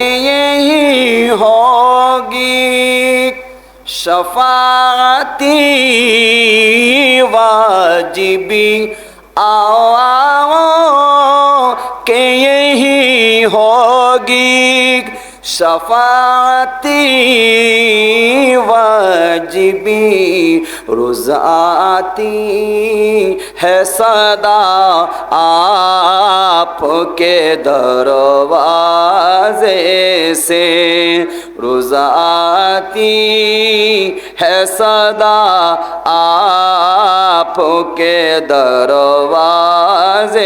यही होगी शफाती वाजिबी आओ आओ के यही होगी شفاعتی واجبی روز آتی ہے صدا آپ کے دروازے سے روز آتی ہے صدا آپ کے دروازے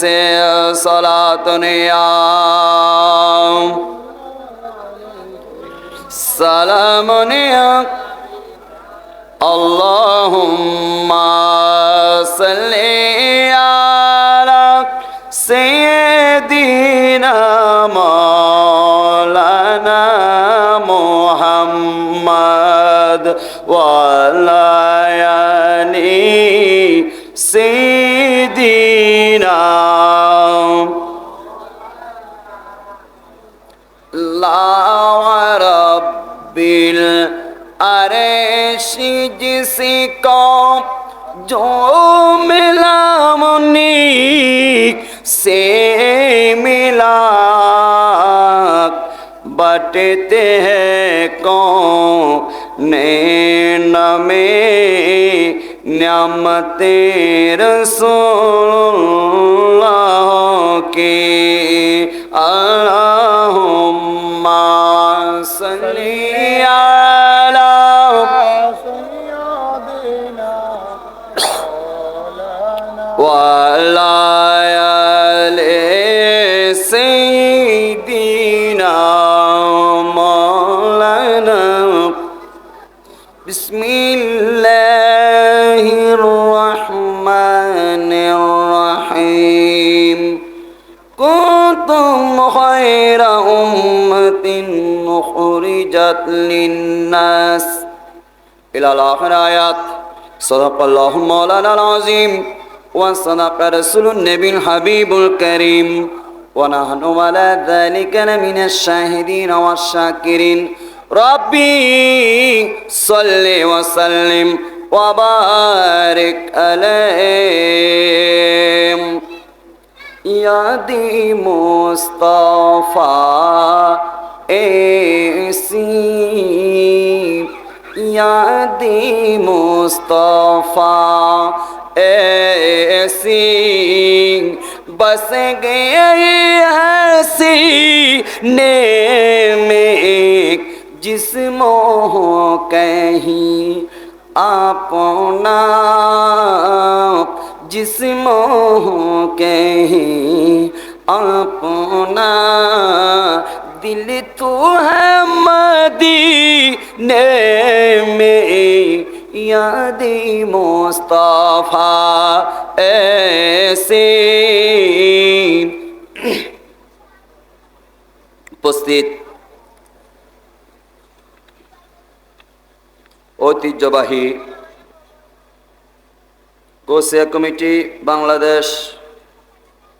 سے سلا دنیا سلام اللهم صل على سيدنا مولانا محمد وعلى آل سيدنا সিজিসি কম जो मिला मुनीक से मिला बटते हैं कौन में न्यामते रसोल्ला के صدق الله مولانا العظيم وصدق رسول النبي الحبيب الكريم ونحن على ذلك لمن الشاهدين والشاكرين ربي صل وسلم وبارك عليهم يا دي مصطفى ايسي يا यादी मुस्तफ़ा, ऐसी बस गए हसी ने में जिस मोह कहीं अपना जिस मोह कहीं अपना दिल तो है मदीने में यादी मुस्तफा ऐसे উপস্থিত ঐতিহ্যবাহী গোসিয়া কমিটি বাংলাদেশ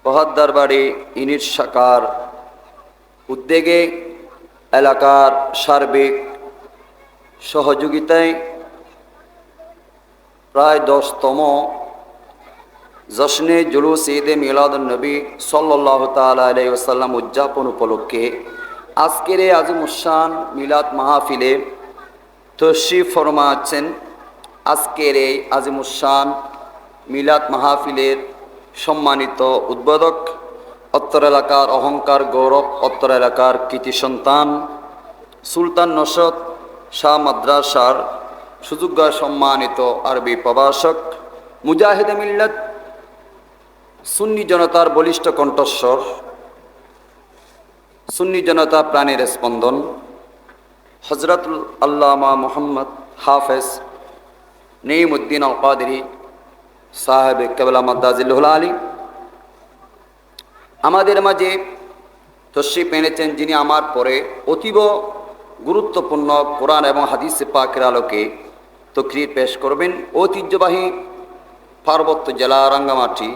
বহাদ্দারবাড়ি ইউনিট শাখার উদ্যোগে এলাকার সার্বিক সহযোগিতায় প্রায় দশতম জশ্নে জুলুস ঈদে মিলাদুলনবী সাল্লাহ তালাম উদযাপন উপলক্ষে আজকের এই আজিমুসান মিলাদ মাহফিলে তশরিফ ফরমা আছেন আজকের এই আজিমুসান মিলাদ মাহফিলের সম্মানিত উদ্বোধক অত্তর এলাকার অহংকার, গৌরব অত্তর এলাকার কৃতি সন্তান, সুলতান নসদ শাহ মাদ্রাসার সুযোগ্য সম্মানিত আরবি প্রভাষক, মুজাহিদ মিল্লত, সুন্নি জনতার বলিষ্ঠ কণ্ঠস্বর, সুন্নি জনতা প্রাণীর স্পন্দন, হজরতুল আল্লামা মোহাম্মদ হাফেজ নেইমুদ্দিন আল কাদেরি সাহেব কেবলা মাদ্দাজিল্লুল আলী আমাদের মাঝে তশ্রিফ এনেছেন যিনি আমার পরে অতীব গুরুত্বপূর্ণ কোরআন এবং হাদিস পাকের আলোকে তকরির পেশ করবেন। ঐতিহ্যবাহী পার্বত্য জেলা রাঙ্গামাটি,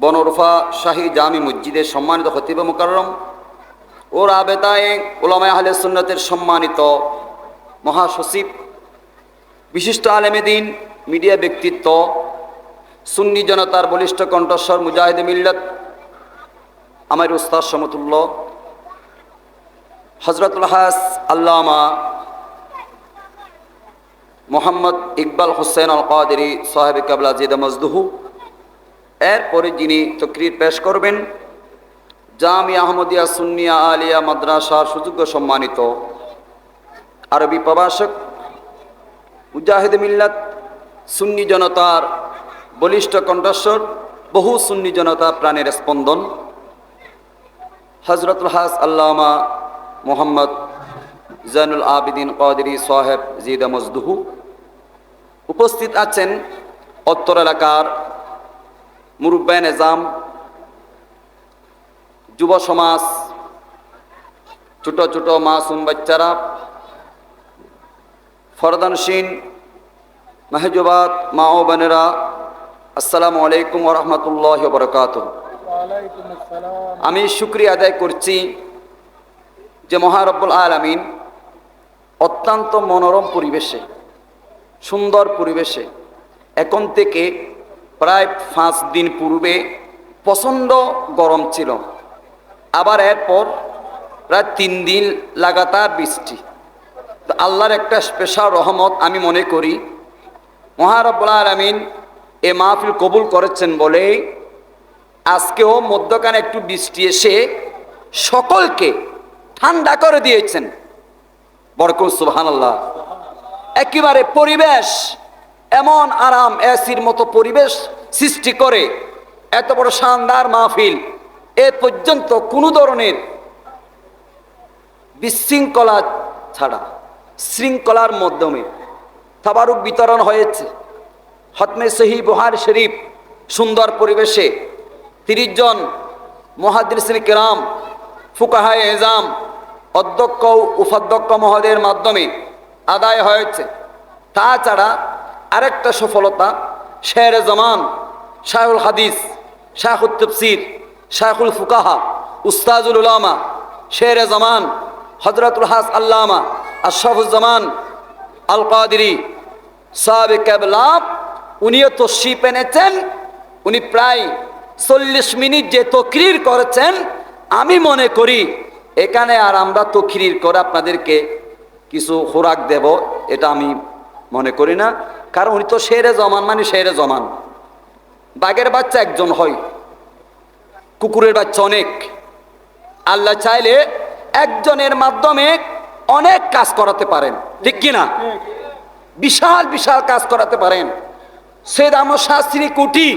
বনরফা শাহী জামি মসজিদের সম্মানিত হতিব মোকাররম ও রাবেতায় ওলামায় আহলে সুন্নতের সম্মানিত মহাসচিব, বিশিষ্ট আলেমেদিন মিডিয়া ব্যক্তিত্ব, সুন্নি জনতার বলিষ্ঠ কণ্ঠস্বর মুজাহিদ মিল্লত আমার উস্তাদ সমতুল্য হজরতুল হাস আল্লামা মোহাম্মদ ইকবাল হোসেন আল কাদেরি সাহেব কাবলা জিদা মজদুহু, এরপরে যিনি তকরির পেশ করবেন, জামি আহমদিয়া সুন্নিয়া আলিয়া মাদ্রাসার সুযোগ্য সম্মানিত আরবি প্রভাষক মুজাহিদ মিল্লাত, সুন্নি জনতার বলিষ্ঠ কণ্ঠস্বর, বহু সুন্নি জনতা প্রাণের স্পন্দন হজরতুল হাস আল্লামা মোহাম্মদ জানুল আবিদিন কাদেরি সাহেব জিদা মজদুহু উপস্থিত আছেন অত্তর এলাকার মুরব্বায় নিজাম, যুব সমাজ, ছোট ছোট মাসুম বাচ্চারা, ফরদানসীন মাহজুবাত মা ও বোনেরা, আসসালামু আলাইকুম রহমতুল্লাহ বরকাত আমি শুক্রিয়া আদায় করছি যে মহারব্বুল আলামিন অত্যন্ত মনোরম পরিবেশে, সুন্দর পরিবেশে এখন থেকে প্রায় পাঁচ দিন পূর্বে প্রচণ্ড গরম ছিল। আবার এরপর প্রায় তিন দিন লাগাতার বৃষ্টি। তো আল্লাহর একটা স্পেশাল রহমত আমি মনে করি, মহারব্বুল আলামিন এ মাহফিল কবুল করেছেন বলে আজকেও মধ্যখানে একটু বৃষ্টি এসে সকলকে ঠান্ডা করে দিয়েছেন। বরকম সুবহান আল্লাহ একেবারে পরিবেশ, এমন আরাম এসির মতো পরিবেশ সৃষ্টি করে এত বড় শানদার মাহফিল। এ পর্যন্ত কোনো ধরনের বিশৃঙ্খলা ছাড়া, শৃঙ্খলার মাধ্যমে তাবারুক বিতরণ হয়েছে। হতমে সহি বুহার শরীফ, সুন্দর পরিবেশে তিরিশ জন মহাদিসিন কেরাম ফুকাহায় এজাম, অধ্যক্ষ উপাধ্যক্ষ মহোদয়ের মাধ্যমে আদায় হয়েছে। তাছাড়া আরেকটা সফলতা শের জমান, শাহুল হাদিস শাহুল তফসির, শাহুল ফুকাহা, উস্তাজুল উলামা, শের জামান হজরতুল হাস আল্লামা আশরাফুজ্জামান আল কাদিরি, সাবেক কেবলাম উনিও তস্বি পেনেছেন উনি প্রায় চল্লিশ মিনিট যে তকরির করেছেন আমি মনে করি এখানে আর আমরা তকরির করে আপনাদেরকে কিছু খোরাক দেব এটা আমি মনে করি না। কারণ উনি তো শেরে জমান মানে শেরে জমান। বাঘের বাচ্চা একজন হয় কুকুরের বাচ্চা অনেক। আল্লাহ চাইলে একজনের মাধ্যমে অনেক কাজ করাতে পারেন ঠিক কিনা বিশাল বিশাল কাজ করাতে পারেন। সৈয়দ আহমদ শাস্ত্রী কুটি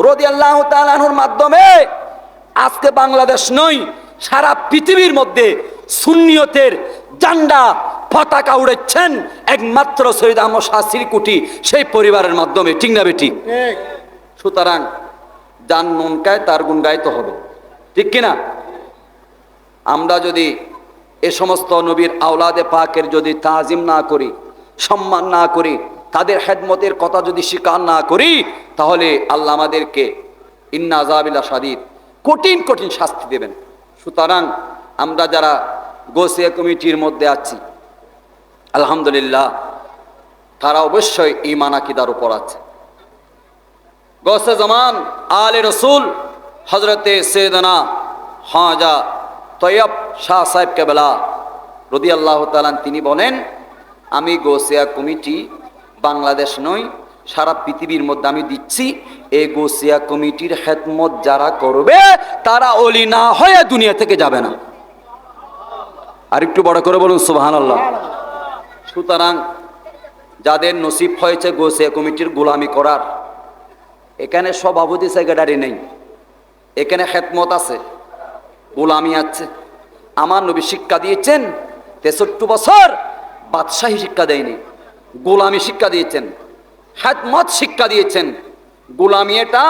রদি আল্লাহ তালানুর মাধ্যমে আজকে বাংলাদেশ নয় সারা পৃথিবীর মধ্যে সুন্নিয়তের জান্ডা পতাকা উড়েছেন একমাত্র সৈয়দ আহমদ শাস্ত্রী কুটি সেই পরিবারের মাধ্যমে ঠিক না বেটি? সুতরাং যান গায় তার গুণ গাইতে হবে ঠিক কিনা আমরা যদি এ সমস্ত নবীর আওলাদে পাকের যদি তাজিম না করি সম্মান না করি তাদের হেদমতের কথা যদি স্বীকার না করি, তাহলে আল্লাহ আমাদেরকে ইন্না আজাবিল্লা সাদিদ কঠিন কঠিন শাস্তি দেবেন। সুতরাং আমরা যারা গোসিয়া কমিটির মধ্যে আছি, আলহামদুলিল্লাহ, তারা অবশ্যই ইমান আকিদার উপর আছে। গৌসে জামান, আলে রসুল হজরতে সৈদনা হাজা তৈয়ব শাহ সাহেব কেবলা রদি আল্লাহ তালান তিনি বলেন, আমি গোসিয়া কমিটি বাংলাদেশ নই সারা পৃথিবীর মধ্যে আমি দিচ্ছি এই গোসিয়া কমিটির হেদমত যারা করবে, তারা অলি না হয়ে দুনিয়া থেকে যাবে না। আর একটু বড় করে বলুন সুবাহান আল্লাহ সুতরাং যাদের নসিব হয়েছে গোসিয়া কমিটির গোলামি করার, এখানে সভাপতি সেক্রেটারি নেই, এখানে খেতমত আছে, গোলামি আছে। আমার নবী শিক্ষা দিয়েছেন, তেষট্টি বছর বাদশাহী শিক্ষা দেয়নি। গোলামি শিক্ষা দিয়েছেন হ্যাতমত শিক্ষা দিয়েছেন। গোলামি এটা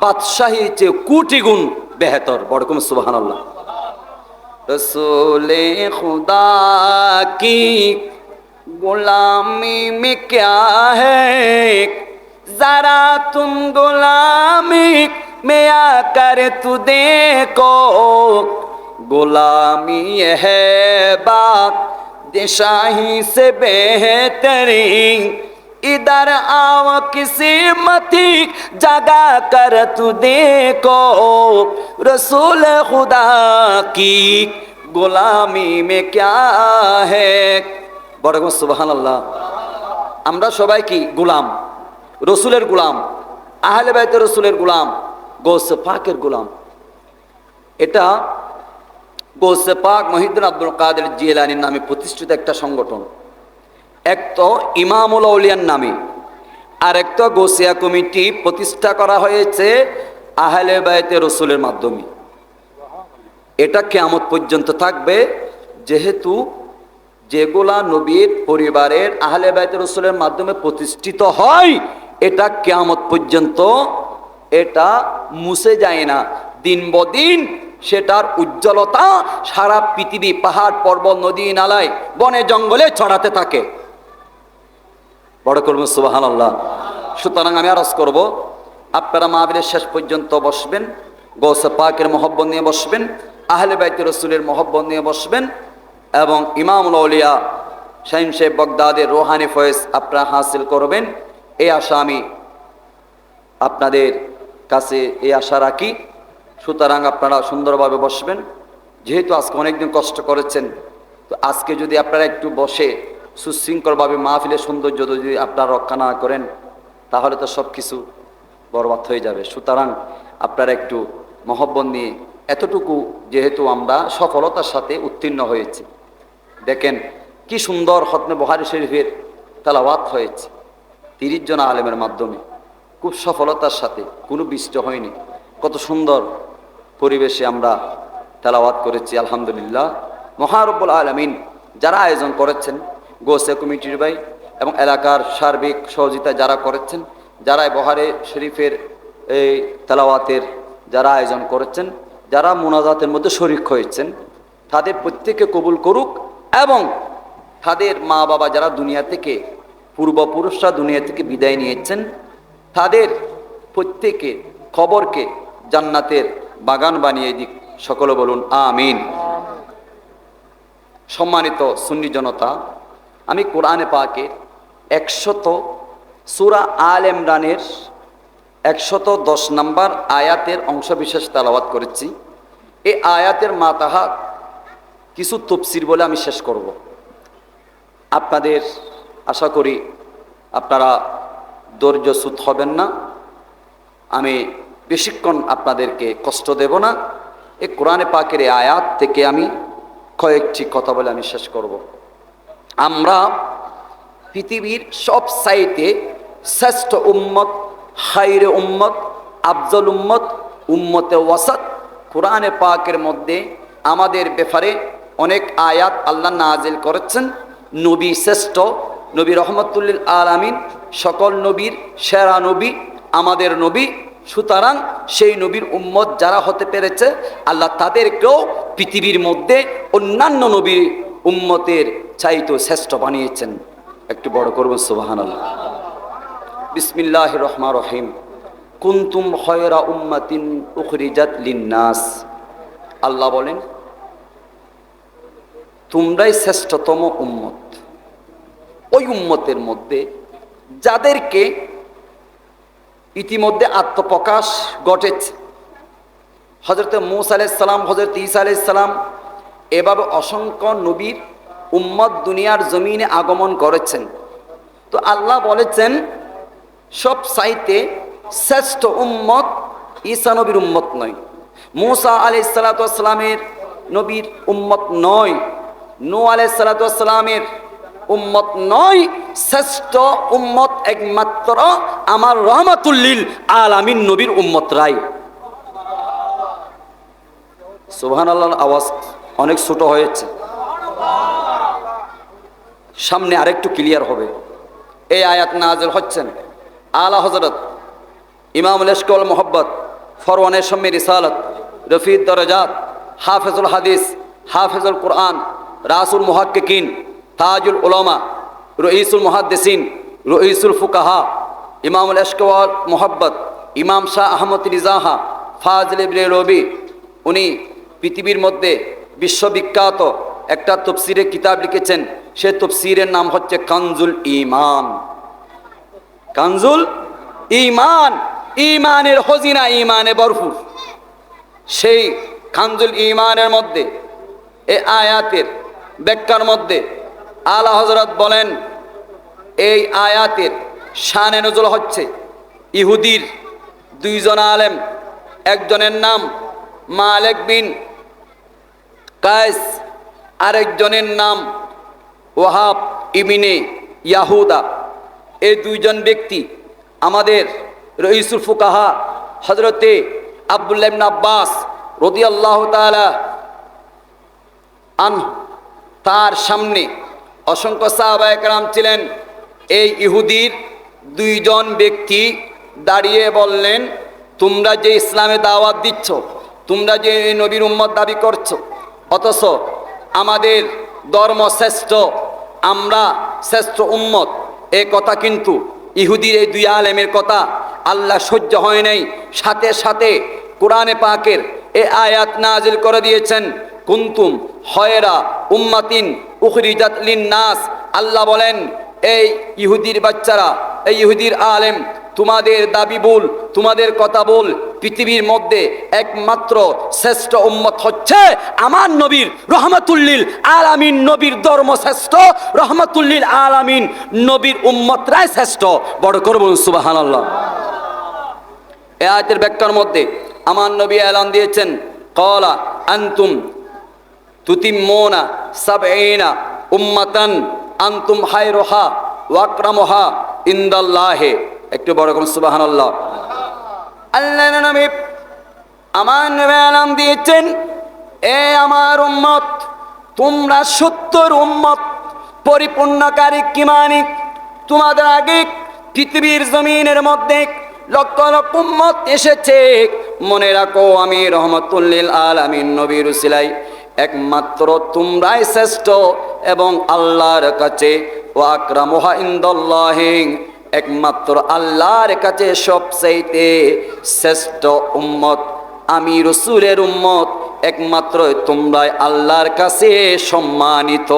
বাদশাহী চেয়ে কুটি গুণ বেহতর বড়কম সুবাহ আল্লাহ রসোলে খুদা কি গোলামি মে ক্যা হ্যাঁ যারা তুম গোলামি মে আকার তু দেখো। গোলামি হ্যাঁ বা दिशाही से बेहतरीन इधर आओ किसी मती जगा कर तू देखो रसूल खुदा की गुलामी में क्या है বড় সুবাহান আল্লাহ আমরা সবাই কি গুলাম রসুলের গুলাম আহলে বাইতে রসুলের গুলাম গোসে পাকের গুলাম এটা গোসে পাক মহিদ্দিন আব্দুল কাদের জিয়েলানির নামে প্রতিষ্ঠিত একটা সংগঠন। এক তো ইমামুল আউলিয়ার নামে, আর এক তো গোসিয়া কমিটি প্রতিষ্ঠা করা হয়েছে আহলে বাইতে রসুলের মাধ্যমে। এটা কেয়ামত পর্যন্ত থাকবে, যেহেতু যেগুলা নবীর পরিবারের আহলে বাইতে রসুলের মাধ্যমে প্রতিষ্ঠিত হয়, এটা কেয়ামত পর্যন্ত, এটা মুছে যায় না। দিন বদিন সেটার উজ্জ্বলতা সারা পৃথিবী, পাহাড়, পর্বত, নদী, নালায়, বনে, জঙ্গলে ছড়াতে থাকে। বড় করব সুবাহান আল্লাহ সুতরাং আমি আরজ করব, আপনারা মাহবিলের শেষ পর্যন্ত বসবেন, গৌসে পাকের মহব্বত নিয়ে বসবেন, আহলে বাইতে রসুলের মহব্বত নিয়ে বসবেন, এবং ইমামুল আউলিয়া, শাহিন শেখ বগদাদের রোহানি ফয়েজ আপনারা হাসিল করবেন। এই আশা আমি আপনাদের কাছে এই আশা রাখি। সুতরাং আপনারা সুন্দরভাবে বসবেন। যেহেতু আজকে অনেকদিন কষ্ট করেছেন, তো আজকে যদি আপনারা একটু বসে সুশৃঙ্খলভাবে মাহফিলের সৌন্দর্য যদি আপনারা রক্ষা না করেন, তাহলে তো সব কিছু বরবাদ হয়ে যাবে। সুতরাং আপনারা একটু মহব্বত নিয়ে এতটুকু যেহেতু আমরা সফলতার সাথে উত্তীর্ণ হয়েছি। দেখেন কি সুন্দর হতমে বহারি শরীফের তালাওয়াত হয়েছে। তিরিশ জন আলেমের মাধ্যমে। খুব সফলতার সাথে, কোনো বৃষ্ট হয়নি। কত সুন্দর পরিবেশে আমরা তেলাওয়াত করেছি, আলহামদুলিল্লাহ। মহারব্বুল আলমিন যারা আয়োজন করেছেন, গোসে কমিটির ভাই এবং এলাকার সার্বিক সহযোগিতা যারা করেছেন যারা বহারে শরীফের এই তেলাওয়াতের যারা আয়োজন করেছেন, যারা মোনাজাতের মধ্যে শরিক হয়েছেন, তাদের প্রত্যেকে কবুল করুক এবং তাদের মা বাবা যারা দুনিয়া থেকে পূর্বপুরুষরা দুনিয়া থেকে বিদায় নিয়েছেন, তাদের প্রত্যেকে খবরকে জান্নাতের বাগান বানিয়ে দিক। সকলে বলুন, আমিন। সম্মানিত সুন্নি জনতা, আমি কোরআনে পাকে একশত সুরা আল ইমরানের একশত দশ নম্বর আয়াতের অংশবিশেষ তালাবাত করেছি। এই আয়াতের মাতাহা কিছু তফসির বলে আমি শেষ করব। আপনাদের আশা করি আপনারা ধৈর্যচ্যুত হবেন না। আমি বেশিক্ষণ আপনাদেরকে কষ্ট দেব না। এ কোরআনে পাকের আয়াত থেকে আমি কয়েকটি কথা বলে আমি শেষ করব। আমরা পৃথিবীর সব সাইটে শ্রেষ্ঠ উম্মত হাইরে উম্মত, আফজল উম্মত, উম্মতে ওয়াসাত কোরআনে পাকের মধ্যে আমাদের ব্যাপারে অনেক আয়াত আল্লাহ নাজিল করেছেন। নবী শ্রেষ্ঠ, নবী রহমতুল্লিল আলামিন, সকল নবীর সেরা নবী, আমাদের নবী সুতরাং সেই নবীর উম্মত যারা হতে পেরেছে, আল্লাহ তাদেরকেও পৃথিবীর মধ্যে অন্যান্য নবীর উম্মতের চাইতো শ্রেষ্ঠ বানিয়েছেন। একটু বড় করব সুবাহান আল্লাহ বিসমিল্লাহ রহমা। রহিম কুন্তুম হয়রা উম্মাতিন উখরিজাত লিন্নাস। আল্লাহ বলেন, তোমরাই শ্রেষ্ঠতম উম্মত। ওই উম্মতের মধ্যে যাদেরকে ইতিমধ্যে আত্মপ্রকাশ ঘটেছে। হজরত মুসা আলাইসাল্লাম হজরত ঈসা আলাইসাল্লাম এভাবে অসংখ্য নবীর উম্মত দুনিয়ার জমিনে আগমন করেছেন। তো আল্লাহ বলেছেন, সব সাইতে শ্রেষ্ঠ উম্মত ঈসা নবীর উম্মত নয়। মুসা আলি সালাতামের নবীর উম্মত নয়। নু আলাই সালাতামের উম্মত নয়, শ্রেষ্ঠ উম্মত একমাত্র আমার রহমাতুল্লিল আল আলামিন নবীর উম্মত রায়। সুবহান আল্লাহর আওয়াজ অনেক ছোট হয়েছে। সামনে আরেকটু ক্লিয়ার হবে। এই আয়াত নাজেল হচ্ছেন আলা হজরত ইমাম ইস্কল মোহব্বত, ফরওয়ানের সম্মি রিসালত রফিদ দরজাত, হাফেজুল হাদিস, হাফেজুল কোরআন, রাসুল মুহাক্কিকিন তাজুল উলামা, রঈসুল মহাদ্দেসিন, রঈসুল ফুকাহা, ইমামুল ইস্কওয়াল মোহব্বত, ইমাম শাহ আহমদ রিজাহা ফাজল ইবনে রবি, উনি পৃথিবীর মধ্যে বিশ্ববিখ্যাত একটা তফসিরে কিতাব লিখেছেন। সে তফসিরের নাম হচ্ছে কানজুল ইমান কানজুল ইমান ইমানের হজিনা ইমানে বরফুর সেই কানজুল ইমানের মধ্যে, এ আয়াতের ব্যাখ্যার মধ্যে আলা হজরত বলেন, এই আয়াতের শানে নজল হচ্ছে। ইহুদির দুইজন আলেম, একজনের নাম মালেক বিন কায়েস, আরেকজনের নাম ওয়াহাব ইমিনে ইয়াহুদা। এই দুইজন ব্যক্তি আমাদের রইসুল ফুকাহা হজরতে আবদুল্লাহ ইবনে আব্বাস রদি আল্লাহ তালা আন তার সামনে অসংখ্য সাহাবায়করাম ছিলেন। এই ইহুদির দুইজন ব্যক্তি দাঁড়িয়ে বললেন, তোমরা যে ইসলামে দাওয়াত দিচ্ছ, তোমরা যে এই নবীর উম্মত দাবি করছ, অথচ আমাদের ধর্ম শ্রেষ্ঠ, আমরা শ্রেষ্ঠ উম্মত, এ কথা কিন্তু ইহুদির এই দুই আলেমের কথা আল্লাহ সহ্য হয় নাই। সাথে সাথে কোরআনে পাকের এ আয়াত নাজিল করে দিয়েছেন, কুন্তুম হয়রা উম্মাতিন উখরিজাত লিন নাস আল্লাহ বলেন, এই ইহুদির বাচ্চারা, এই ইহুদির আলেম, তোমাদের দাবি বল তোমাদের কথা বল পৃথিবীর মধ্যে একমাত্র শ্রেষ্ঠ উম্মত হচ্ছে আমার নবীর রহমাতুল্লিল আলামিন। নবীর ধর্ম শ্রেষ্ঠ, রহমাতুল্লিল আলামিন। নবীর উম্মত উম্মতরাই শ্রেষ্ঠ। বড় করব সুবাহানাল্লাহ। এ আয়াতের ব্যাখ্যার মধ্যে আমার নবী এলান দিয়েছেন, কলা আন্তুম তুতিম্মোনা সাবঈনা উম্মাতান আন্তুম হায়রোহা ওয়াকরামোহা ইন্দাল্লাহে। একটু বড় করুন, সুবহানাল্লাহ। আল্লাহ নবী আমার আলাম দিয়েছেন, এ আমার উম্মত, তোমরা সত্তর উম্মত পরিপূর্ণকারী কিমানিক তোমাদের আগে পৃথিবীর জমিনের মধ্যে লক্ষ লক্ষ উম্মত এসেছে। মনে রাখো, আমি রহমতুল্লিল আলামিন নবীর উসিলাই একমাত্র তোমরাই শ্রেষ্ঠ এবং আল্লাহর কাছে ও আকরামোহা একমাত্র আল্লাহর কাছে সবচাইতে শ্রেষ্ঠ উম্মত আমি রসুলের উম্মত, একমাত্র তোমরাই আল্লাহর কাছে সম্মানিত।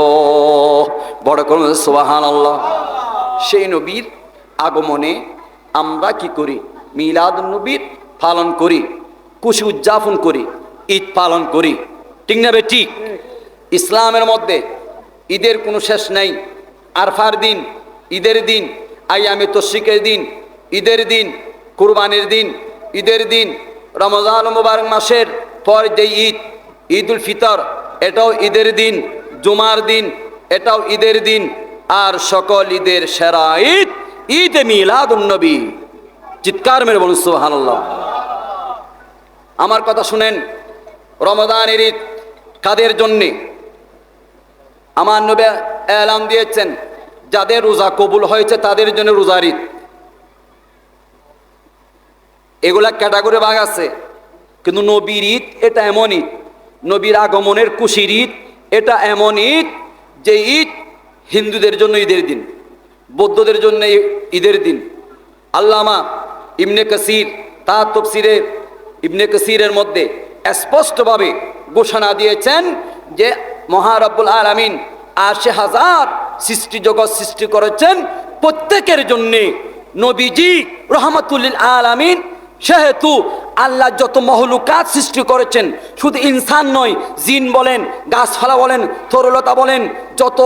বড় করুন সোহান আল্লাহ সেই নবীর আগমনে আমরা কি করি? মিলাদ নবীর পালন করি খুশি উদযাপন করি, ঈদ পালন করি। ঠিক না ঠিক? ইসলামের মধ্যে ঈদের কোনো শেষ নেই। আরফার দিন, ঈদের দিন আইয়ামে তশিকের দিন, ঈদের দিন, কুরবানির দিন, ঈদের দিন, রমজান মুবারক মাসের পর যে ঈদ ঈদ উল ফিতর, এটাও ঈদের দিন, জুমার দিন, এটাও ঈদের দিন, আর সকল ঈদের সেরা ঈদ ঈদ মিলাদুন্নবী চিৎকার মেরে বলুন সুবহানাল্লাহ। আমার কথা শুনেন রমদানের ঈদ কাদের জন্যে? আমার নবে এলাম দিয়েছেন, যাদের রোজা কবুল হয়েছে তাদের জন্য রোজার ঈদ এগুলা ক্যাটাগরি ভাগ আছে, কিন্তু নবীর ঈদ এটা এমন ঈদ নবীর আগমনের খুশির ঈদ এটা এমন ঈদ যে ঈদ হিন্দুদের জন্য ঈদের দিন, বৌদ্ধদের জন্য ঈদের দিন। আল্লামা ইবনে কাসির, তার তফসিরে ইবনে কাসিরের মধ্যে স্পষ্টভাবে ঘোষণা দিয়েছেন যে মহারব্বুল আলামিন আশি হাজার সৃষ্টি জগৎ সৃষ্টি করেছেন। প্রত্যেকের জন্যে নবীজি রহমতুল্লিল আলামিন সেহেতু আল্লাহ যত মহলুকাত সৃষ্টি করেছেন, শুধু ইনসান নয়, জিন বলেন, গাছপালা বলেন, তরলতা বলেন, যত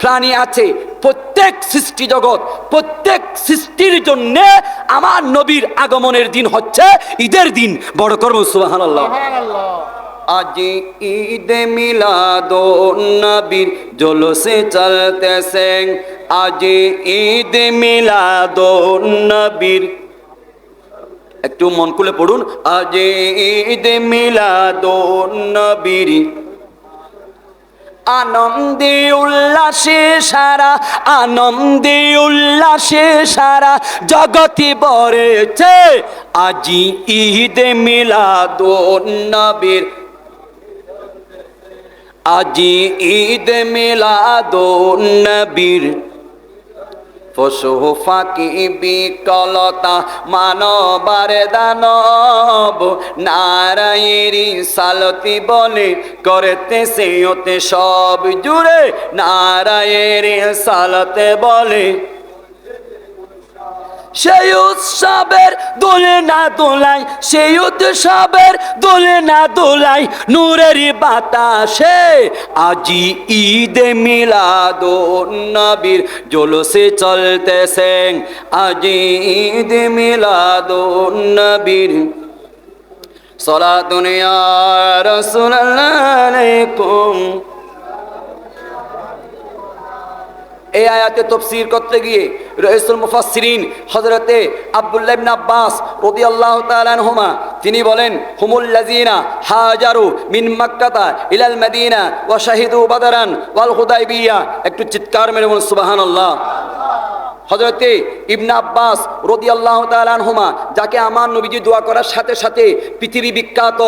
প্রাণী আছে, প্রত্যেক সৃষ্টি জগৎ, প্রত্যেক সৃষ্টির জন্যে আমার নবীর আগমনের দিন হচ্ছে ঈদের দিন। বড় করব সুবহানাল্লাহ। আজ ঈদ মিলাদ নবীর জলসে চলতেছে আজ ঈদ মিলাদ নবীর। একটু মন খুলে পড়ুন। আজ ঈদ মিলাদ নবীর। আনন্দে উল্লাসে সারা, আনন্দে উল্লাসে সারা জগতি বরেছে আজি ঈদ মিলাদ নবীর। আজি ঈদ মিলাদ নবীর। পশু ফাঁকি বিকলতা মানবার দানব। নারায়ণী সালতি বলে করতে সেওতে সব জুড়ে। নারায়ণী সালতে বলে সেই উৎসবের দোলে না দোলাই সেই উৎসবের দোলে না দোলাই, নূরের বাতাসে আজি ঈদে মিলাদ নবীর জলসে চলতেছে আজি ঈদ মিলাদ নবীর। সলা দুনিয়া রসুল আলাইকুম। এই আয়াতে তফসির করতে গিয়ে রইসুল মুফাসসিরিন হযরতে আব্দুল্লাহ আব্বাস রাদিয়াল্লাহু তাআলা আনহুমা, তিনি বলেন, হুমুল লাযিনা হাজারু মিন মাক্কাতা ইলাল মদিনা ওয়া শাহিদু বাদরান ওয়াল হুদাইবিয়া একটু চিৎকার মেরে বলুন সুবাহান আল্লাহ হজরতে ইবনা আব্বাস রদি আল্লাহ তালানহুমা যাকে আমার নবীজি দোয়া করার সাথে সাথে পৃথিবী বিখ্যাত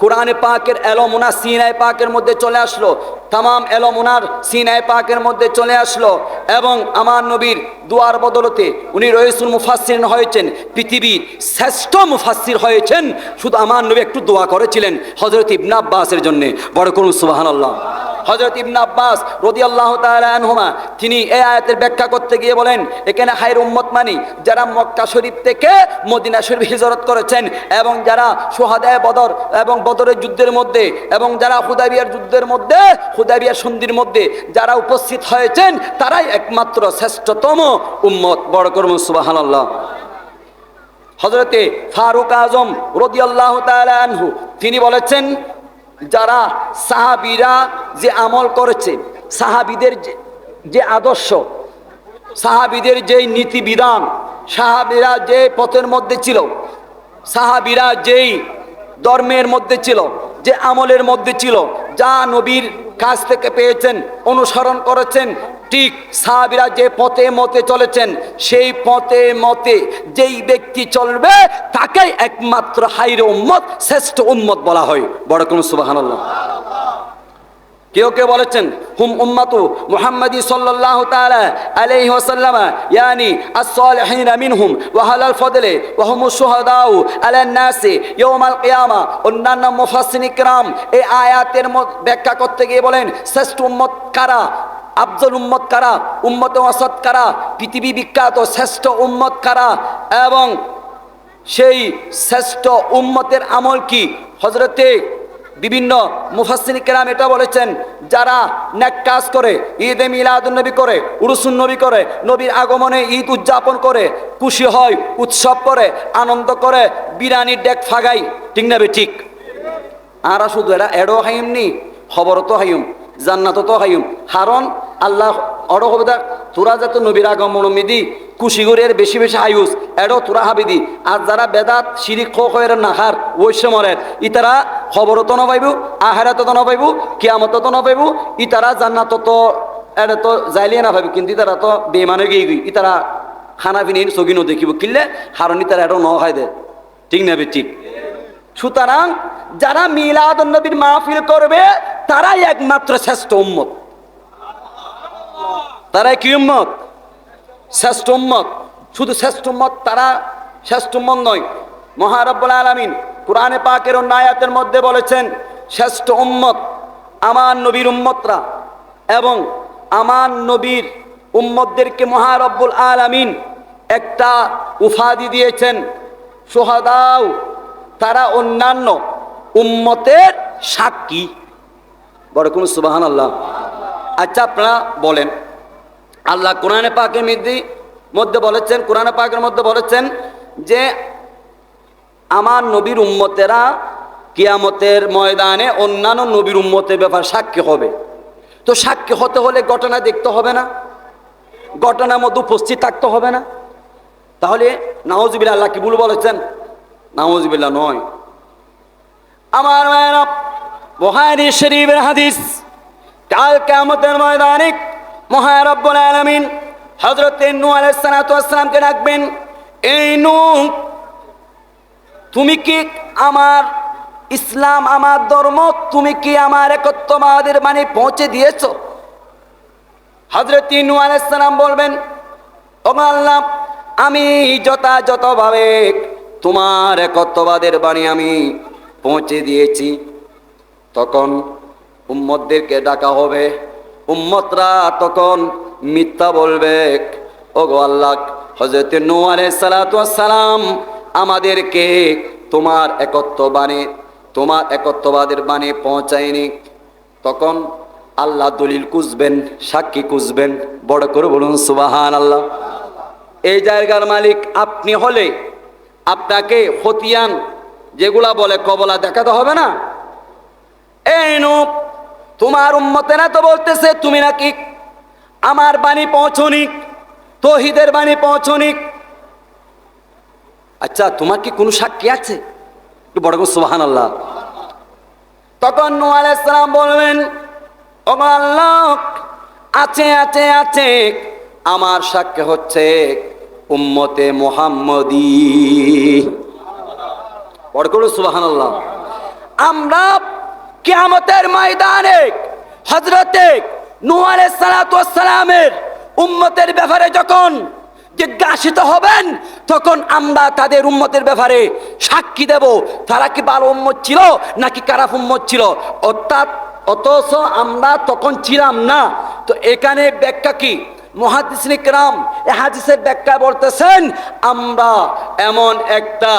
কোরআনে পাকের এলমোনা সিনাই পাকের মধ্যে চলে আসলো তাম এলমোনার সিনাই পাকের মধ্যে চলে আসলো এবং আমার নবীর দুয়ার বদলতে উনি রয়েসুল মুফাসির হয়েছেন, পৃথিবীর শ্রেষ্ঠ মুফাসির হয়েছেন। শুধু আমার নবী একটু দোয়া করেছিলেন হজরত ইবনা আব্বাসের জন্যে। বড় করুন সুবাহান আল্লাহ হজরত ইবনা আব্বাস রদি আল্লাহ আনহুমা, তিনি এই আয়াতের ব্যাখ্যা করতে গিয়ে বলেন, এখানে হায়ের উম্মত মানি যারা মক্কা শরীফ থেকে মদিনা শরীফ হিজরত করেছেন এবং যারা সোহাদায় বদর এবং বদরের যুদ্ধের মধ্যে এবং যারা হুদাবিয়ার যুদ্ধের মধ্যে হুদাবিয়ার সন্ধির মধ্যে যারা উপস্থিত হয়েছেন, তারাই একমাত্র শ্রেষ্ঠতম উম্মত। বড় কর্ম সুবাহান আল্লাহ হজরতে ফারুক আজম রদিয়াল্লাহ আনহু, তিনি বলেছেন যারা সাহাবিরা যে আমল করেছে, সাহাবিদের যে- যে আদর্শ, সাহাবিদের যেই নীতিবিধান, সাহাবিরা যে পথের মধ্যে ছিল, সাহাবিরা যেই ধর্মের মধ্যে ছিল, যে আমলের মধ্যে ছিল, যা নবীর কাছ থেকে পেয়েছেন, অনুসরণ করেছেন ঠিক সাহাবিরা যে পথে মতে চলেছেন, সেই পথে মতে যেই ব্যক্তি চলবে, তাকেই একমাত্র হাইরে উম্মত, শ্রেষ্ঠ উম্মত বলা হয়। বড় কোন সুবাহান্লাহ কেউ কেউ বলেছেন, হুম উম্মাতু মুহাম্মাদি সাল্লাল্লাহু তাআলা আলাইহি ওয়াসাল্লাম, ইয়ানি as-salihin মিনহুম, ওয়া হালাল ফদলে, ওয়া হুমুশ শুহাদাউ আলান নাসি ইয়াউমাল কিয়ামা। অন্যান্য মুফাসসিরিন ইকরাম এই আয়াতের ব্যাখ্যা করতে গিয়ে বলেন, শ্রেষ্ঠ উম্মত কারা? আফজল উম্মত কারা? উম্মত ওয়াসাত কারা? পৃথিবী বিখ্যাত শ্রেষ্ঠ উম্মত কারা? এবং সেই শ্রেষ্ঠ উম্মতের আমল কি? হজরতে বিভিন্ন মুফাসিন কেরাম এটা বলেছেন, যারা নেক কাজ করে, ঈদে মিলাদুন নবী করে, উরুসুন নবী করে, নবীর আগমনে ঈদ উদযাপন করে, খুশি হয়, উৎসব করে, আনন্দ করে, বিরানির ডেক ফাগাই, ঠিক না ঠিক? আরা শুধু এরা এডো হাইম নি খবর তো হাইম জান্নাত তো হাইম হারণ আল্লাহ অড় হবে দেখ, তোরা যাতে নবীর আগমন মিদি কুশি করে এর বেশি বেশি হাইউস এডো তোরা হাবিদি আর যারা বেদাত, শিরিক খয়ের নাহার ওইসমরের ইতারা খবর তো নপাইব আহারাত তো নপাইব কিয়ামত তো নপাইব ইতারা জান্নাত তো এটা তো যাইলিয়ে না কিন্তু ইতারা তো বেমানে গিয়ে গই ইতারা খানা পিনি সগিনো দেখিব কিনলে হারণ ইতারা এডো ন হয় দে। ঠিক না ঠিক? সুতরাং যারা মিলাদ নবীর মাহফিল করবে, তারাই একমাত্র শ্রেষ্ঠ উম্মত। তারাই কি উম্মত? শ্রেষ্ঠ উম্মত। শুধু শ্রেষ্ঠ উম্মত তারা শ্রেষ্ঠ উম্মত নয়। মহারব্বুল আলামিন কোরআনে পাকের অন্য আয়াতের মধ্যে বলেছেন, শ্রেষ্ঠ উম্মত আমার নবীর উম্মতরা এবং আমার নবীর উম্মতদেরকে মহারব্বুল আলামিন একটা উপাধি দিয়েছেন। সোহাদাও তারা অন্যান্য উম্মতের সাক্ষী। বড় কোন সুবাহান আল্লাহ আচ্ছা আপনারা বলেন। আল্লাহ কোরআনে পাকের মধ্যে মধ্যে বলেছেন, কোরআনে পাকের মধ্যে বলেছেন যে, আমার নবীর উম্মতেরা কিয়ামতের ময়দানে অন্যান্য নবীর উম্মতের ব্যাপার সাক্ষী হবে। তো সাক্ষী হতে হলে ঘটনা দেখতে হবে না। ঘটনার মধ্যে উপস্থিত থাকতে হবে না। তাহলে নাওজবিল্লা আল্লাহ কি ভুল বলেছেন? নাওজবিল্লা নয়। আমার মায়েরা বুহারি শরীফের হাদিস কাল কিয়ামতের ময়দানে মহারব্বুল আলামিন হযরত নূহ আলাইহিস সালাতু ডাকবেন, এই নূহ, তুমি কি আমার ইসলাম, আমার ধর্ম, তুমি কি আমার একত্ববাদের মানে পৌঁছে দিয়েছ? হজরত নূহ আলাইহিস সালাম বলবেন আল্লাহ, আমি যথাযথভাবে তোমার একত্ববাদের বাণী আমি পৌঁছে দিয়েছি। তখন উম্মতদেরকে ডাকা হবে। উম্মতরা তখন মিথ্যা বলবে। ও গো আল্লাহ হজরত নোয়ারে সালাম, আমাদেরকে তোমার একত্ব বাণী, তোমার একত্ববাদের বাণী পৌঁছায়নি। তখন আল্লাহ দলিল কুঁজবেন সাক্ষী কুঁজবেন বড় করে বলুন সুবাহান আল্লাহ এই জায়গার মালিক আপনি হলে আপনাকে হতিয়ান যেগুলা বলে কবলা দেখাতে হবে নো? তোমার উম্মতেরা তো বলতেছে, তুমি নাকি আমার বাণী পৌঁছনি? তহিদের বাণী পৌঁছনি? আচ্ছা তোমার কি কোনো সাক্ষী আছে? বড় করে আল্লাহ তখন আলাইহিস বলবেন আছে আছে আছে। আমার সাক্ষী হচ্ছে উম্মতে মোহাম্মদী। বড় করে সুবাহান আল্লাহ আমরা কিয়ামতের ময়দানে হজরতে নূহ আলাইহিস সালাতু ওয়াস সালামের উম্মতের ব্যাপারে যখন জিজ্ঞাসিত হবেন, তখন আমরা তাদের উম্মতের ব্যাপারে সাক্ষী দেব। তারা কি ভালো উম্মত ছিল নাকি খারাপ উম্মত ছিল? অর্থাৎ অথচ আমরা তখন ছিলাম না। তো এখানে ব্যাখ্যা কি? মহাদিসনিকরাম এ হাদিসের ব্যাখ্যা বলতেছেন, আমরা এমন একটা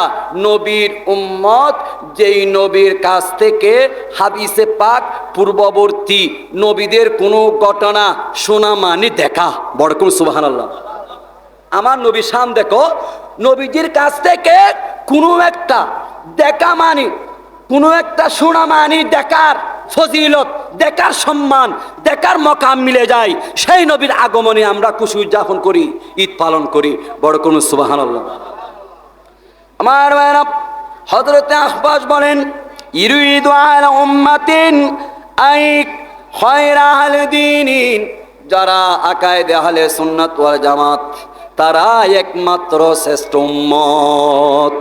নবীর উম্মত, যেই নবীর কাছ থেকে হাদিসে পাক পূর্ববর্তী নবীদের কোনো ঘটনা শোনা মানে দেখা। বড় কোন সুবাহান আল্লাহ আমার নবী শাম দেখো, নবীজির কাছ থেকে কোনো একটা দেখা মানি, কোনো একটা শোনা মানি দেখার ফজিলত, দেখার সম্মান, দেখার মকাম মিলে যায়। সেই নবীর আগমনে আমরা খুশি উদযাপন করি, ঈদ পালন করি। বড় কোনো সুবাহান আমার ভাইরা হজরতে আসবাস বলেন আই যারা আকায়েদে আহলে সুন্নাত জামাত তারা একমাত্র শ্রেষ্ঠ উম্মত।